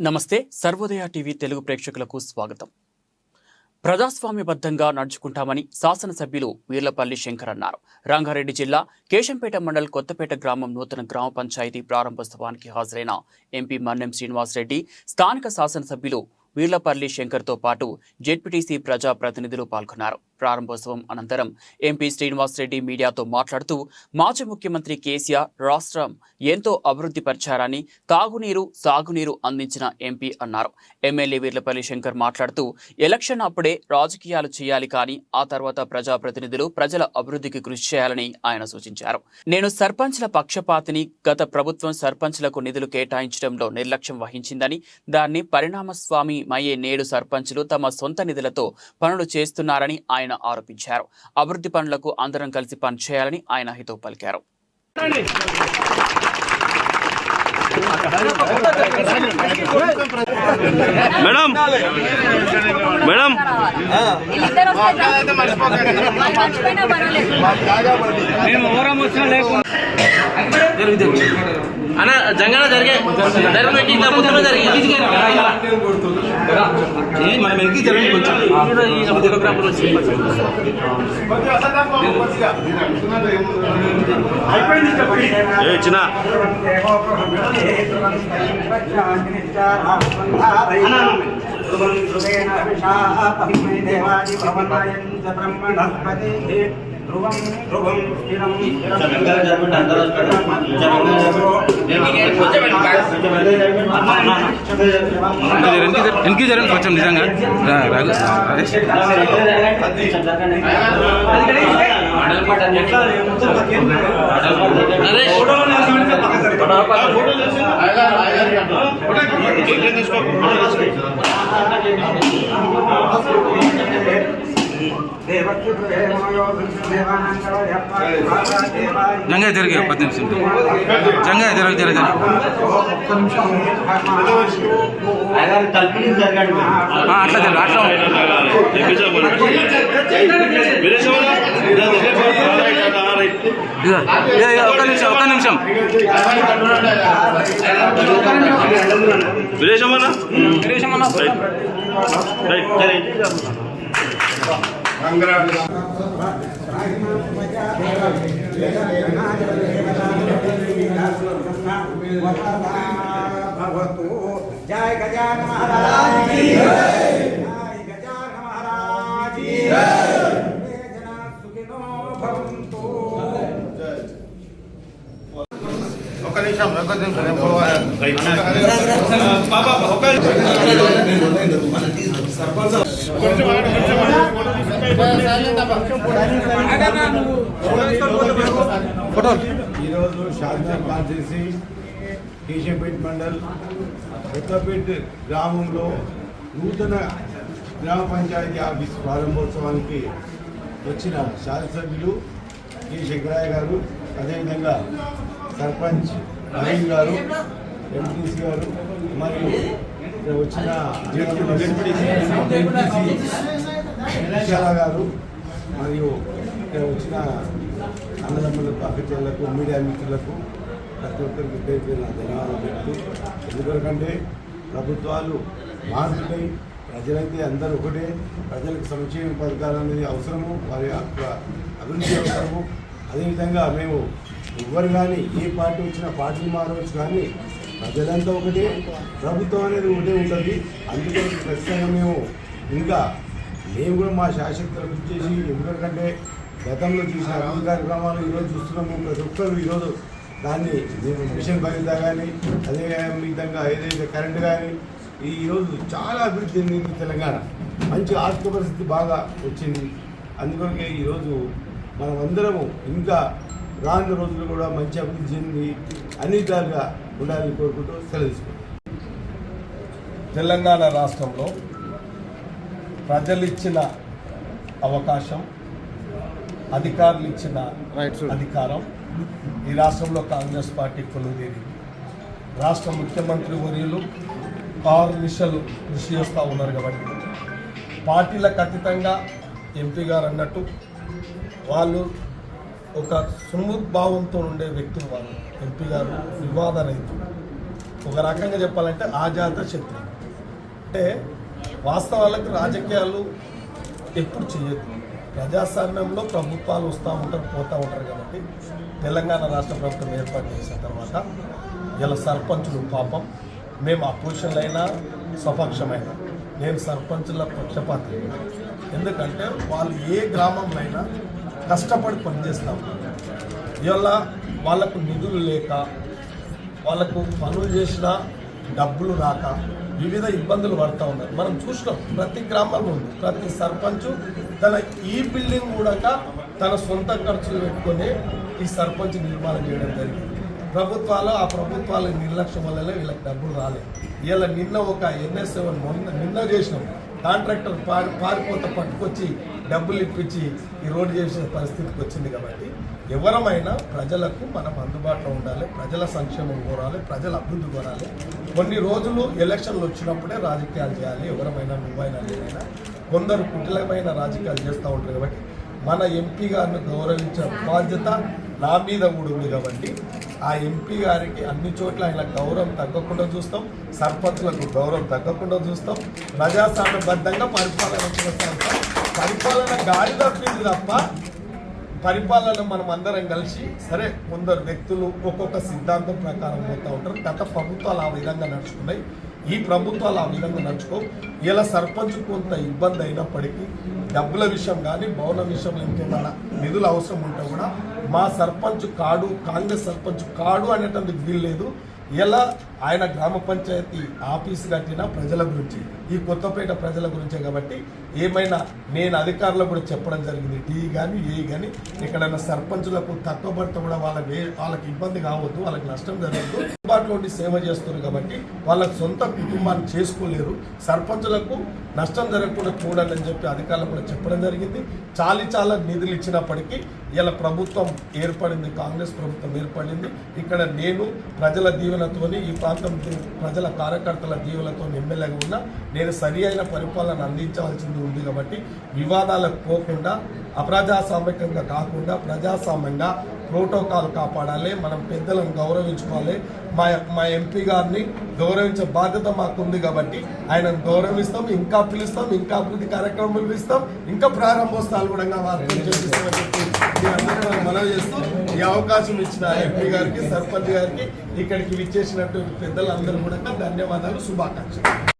నమస్తే సర్వోదయ టీవీ తెలుగు ప్రేక్షకులకు స్వాగతం. ప్రజాస్వామ్యబద్ధంగా నడుచుకుంటామని శాసనసభ్యులు వీర్లపల్లి శంకర్ అన్నారు. రంగారెడ్డి జిల్లా కేశంపేట మండల్ కొత్తపేట గ్రామం నూతన గ్రామ పంచాయతీ ప్రారంభోత్సవానికి హాజరైన ఎంపీ మన్నెం శ్రీనివాసరెడ్డి స్థానిక శాసనసభ్యులు వీర్లపల్లి శంకర్తో పాటు జెడ్పీటీసీ ప్రజా ప్రతినిధులు పాల్గొన్నారు. ప్రారంభోత్సవం అనంతరం ఎంపీ శ్రీనివాసరెడ్డి మీడియాతో మాట్లాడుతూ మాజీ ముఖ్యమంత్రి కేసీఆర్ రాష్ట్రం ఎంతో అభివృద్ధి పరిచారని తాగునీరు సాగునీరు అందించిన ఎంపీ అన్నారు. ఎమ్మెల్యే వీర్లపల్లి శంకర్ మాట్లాడుతూ ఎలక్షన్ అప్పుడే రాజకీయాలు చేయాలి కానీ ఆ తర్వాత ప్రజాప్రతినిధులు ప్రజల అభివృద్ధికి కృషి చేయాలని ఆయన సూచించారు. నేను సర్పంచ్ల పక్షపాతిని గత ప్రభుత్వం సర్పంచ్లకు నిధులు కేటాయించడంలో నిర్లక్ష్యం వహించిందని దాన్ని పరిణామస్వామి మయ్యే నేడు సర్పంచ్లు తమ సొంత నిధులతో పనులు చేస్తున్నారని ఆయన ఆరోపించారు. అభివృద్ధి పనులకు అందరం కలిసి పనిచేయాలని ఆయన హితవు పలికారు. Madam madam. మర్చిపోయినా పర్వాలేదు అన్న జంగన జరిగే జరిగినట్టు ఇంత ముందు జరిగి? మనం వెనక్కి జరిగి చిన్న. ధ్రువం ధ్రువం స్థిరం వెనక్కి జరగండి కొంచెం నిజంగా. రా, రాఘు, జంగా జరిగే పది నిమిషం జంగా జరగ జరగ జరగ ఆ, అట్లా జరగ అట్లా ఇదిగో, ఇదిగో, ఇదిగో, ఒక్క నిమిషం ఒక్క నిమిషం విదేశమన్నా రైట్ సరే भगवतो जय गजान महाराज की जय నిమిషం ఒక్క నిమిషం నేను పోవాలి. ఈరోజు షాద్నగర్ కాల్చేసి కేశంపేట మండల్ కొత్తపేట గ్రామంలో నూతన గ్రామ పంచాయతీ ఆఫీస్ ప్రారంభోత్సవానికి వచ్చిన శాసనసభ్యులు కె శంకరయ్య గారు అదేవిధంగా సర్పంచ్ నవీన్ గారు ఎంపీసీ గారు మరియు ఇక్కడ వచ్చిన విశాల గారు మరియు ఇక్కడ వచ్చిన అన్నదమ్ములకు అక్కచెల్లకు మీడియా మిత్రులకు ప్రతి ఒక్కరికి పేరు పేరు నా ధన్యవాదాలు చెప్తూ ఎందుకంటే ప్రభుత్వాలు మారుతుంటాయి ప్రజలైతే అందరూ ఒకటే ప్రజలకు సంక్షేమ పథకాలు అనేది అవసరము వారి యొక్క అభివృద్ధి అవసరము. అదేవిధంగా మేము ఎవరు కానీ ఏ పార్టీ వచ్చినా పార్టీలు మారవచ్చు కానీ ప్రజలంతా ఒకటే ప్రభుత్వం అనేది ఒకటే ఉంటుంది. అందుకే ఖచ్చితంగా మేము ఇంకా మేము కూడా మా శాశక్తులకు చేసి ఎందుకంటే గతంలో చూసిన అభివృద్ధి కార్యక్రమాలు ఈరోజు చూస్తున్నాము ప్రతి ఒక్కరు ఈరోజు దాన్ని మేము మిషన్ భవిత కానీ అదే విధంగా ఏదైతే కరెంట్ కానీ ఈ ఈరోజు చాలా అభివృద్ధి చెందింది తెలంగాణ. మంచి ఆర్థిక పరిస్థితి బాగా వచ్చింది. అందుకొరకే ఈరోజు మనమందరము ఇంకా రానున్న రోజులు కూడా మంచి అభివృద్ధి చెంది అన్ని విధాలుగా ఉండాలని కోరుకుంటూ సెలవు తెలంగాణ రాష్ట్రంలో ప్రజలు ఇచ్చిన అవకాశం అధికారులు ఇచ్చిన అధికారం ఈ రాష్ట్రంలో కాంగ్రెస్ పార్టీ కొలుదేరి రాష్ట్ర ముఖ్యమంత్రి వర్యులు ఆరు నిశలు కృషి చేస్తూ ఉన్నారు కాబట్టి. పార్టీలకు అతీతంగా ఎంపీ గారు అన్నట్టు వాళ్ళు ఒక సుముద్భావంతో ఉండే వ్యక్తులు వాళ్ళు. ఎంపీ గారు వివాద రైతులు. ఒక రకంగా చెప్పాలంటే ఆజాత శత్రు. అంటే వాస్తవాలకు రాజకీయాలు ఎప్పుడు చేయదు ప్రజాస్వామ్యంలో ప్రభుత్వాలు వస్తూ ఉంటారు పోతూ ఉంటారు కాబట్టి తెలంగాణ రాష్ట్ర ప్రభుత్వం ఏర్పాటు చేసిన తర్వాత ఇలా సర్పంచులు పాపం. మేము అపోజిషన్లైనా అయినా స్వపక్షమైనా నేను సర్పంచుల పక్షపాతం ఎందుకంటే వాళ్ళు ఏ గ్రామంలో అయినా కష్టపడి పనిచేస్తూ. ఉంటారు ఇవాళ వాళ్ళకు నిధులు లేక వాళ్ళకు పనులు చేసిన డబ్బులు రాక వివిధ ఇబ్బందులు పడుతూ ఉన్నారు. మనం చూసినాం ప్రతి గ్రామంలో ఉంది. ప్రతి సర్పంచ్ తన ఈ బిల్డింగ్ కూడా తన సొంత ఖర్చులు పెట్టుకొని ఈ సర్పంచ్ నిర్మాణం చేయడం జరిగింది. ప్రభుత్వాలు ఆ ప్రభుత్వాల నిర్లక్ష్యం వల్లనే వీళ్ళకి డబ్బులు రాలేదు. ఇలా నిన్న ఒక ఎన్ఎస్ మొన్న నిన్న చేసినాం. కాంట్రాక్టర్ పారి పారిపోతే పట్టుకొచ్చి డబ్బులు ఇప్పించి ఈ రోడ్డు చేసిన పరిస్థితికి వచ్చింది కాబట్టి ఎవరమైనా ప్రజలకు మనం అందుబాటులో ఉండాలి ప్రజల సంక్షేమం కోరాలి ప్రజల అభివృద్ధి కోరాలి. కొన్ని రోజులు ఎలక్షన్లు వచ్చినప్పుడే రాజకీయాలు చేయాలి ఎవరమైనా నువ్వైనా నేనైనా. కొందరు కుటిలమైన రాజకీయాలు చేస్తూ ఉంటారు కాబట్టి మన ఎంపీ గారిని గౌరవించే బాధ్యత నా మీద కూడా ఉంది కాబట్టి ఆ ఎంపీ గారికి అన్ని చోట్ల ఆయన గౌరవం తగ్గకుండా చూస్తాం సర్పంచులకు గౌరవం తగ్గకుండా చూస్తాం ప్రజాస్వామ్యబద్ధంగా పరిపాలన చేస్తాం. పరిపాలన గాలి తప్పింది తప్ప పరిపాలన మనం అందరం కలిసి సరే కొందరు వ్యక్తులు ఒక్కొక్క సిద్ధాంతం ప్రకారం పోతూ ఉంటారు. గత ప్రభుత్వాలు ఆ విధంగా నడుచుకున్నాయి. ఈ ప్రభుత్వాలు ఆ విధంగా నడుచుకో. ఇలా సర్పంచ్ కొంత ఇబ్బంది అయినప్పటికీ డబ్బుల విషయం కానీ భవన విషయంలో ఇంకేమైనా నిధులు అవసరం ఉంటే కూడా మా సర్పంచ్ కాడు కాంగ్రెస్ సర్పంచ్ కాడు అనేటందుకు వీల్లేదు. ఎలా ఆయన గ్రామ పంచాయతీ ఆఫీస్ కట్టిన ప్రజల గురించి ఈ కొత్తపేట ప్రజల గురించే కాబట్టి ఏమైనా నేను అధికారులకు కూడా చెప్పడం జరిగింది. టీ కానీ ఏ కానీ ఎక్కడైనా సర్పంచులకు తక్కువ పడితే కూడా వాళ్ళ ఏ- వాళ్ళకి ఇబ్బంది కావద్దు వాళ్ళకి నష్టం జరగదు అందుబాటులో ఉండి సేవ చేస్తున్నారు కాబట్టి వాళ్ళ సొంత కుటుంబాన్ని చేసుకోలేరు. సర్పంచులకు నష్టం జరగకుండా చూడాలని అని చెప్పి అధికారులు కూడా చెప్పడం జరిగింది. చాలి చాలా నిధులు ఇచ్చినప్పటికీ ఇలా ప్రభుత్వం ఏర్పడింది కాంగ్రెస్ ప్రభుత్వం ఏర్పడింది. ఇక్కడ నేను ప్రజల దీవెనతోని ఈ ప్రాంతం ప్రజల కార్యకర్తల దీవెనతో ఎమ్మెల్యేగా ఉన్నా నేను సరి అయిన పరిపాలన అందించవలసింది ఉంది కాబట్టి వివాదాలకు పోకుండా అప్రజాస్వామికంగా కాకుండా ప్రజాస్వామ్యంగా ప్రోటోకాల్ కాపాడాలి మనం పెద్దలను గౌరవించుకోవాలి. మా మా ఎంపీ గారిని గౌరవించే బాధ్యత మాకు ఉంది కాబట్టి ఆయనను గౌరవిస్తాం ఇంకా పిలుస్తాం ఇంకా అభివృద్ధి కార్యక్రమాలు పిలుస్తాం ఇంకా ప్రారంభోత్సవాలు కూడా చేపిస్తామని చెప్పి మీ మనవి చేస్తూ ఈ అవకాశం ఇచ్చిన ఎంపీ గారికి సర్పంచ్ గారికి ఇక్కడికి విచ్చేసినట్టు పెద్దలందరూ కూడా ధన్యవాదాలు శుభాకాంక్షలు.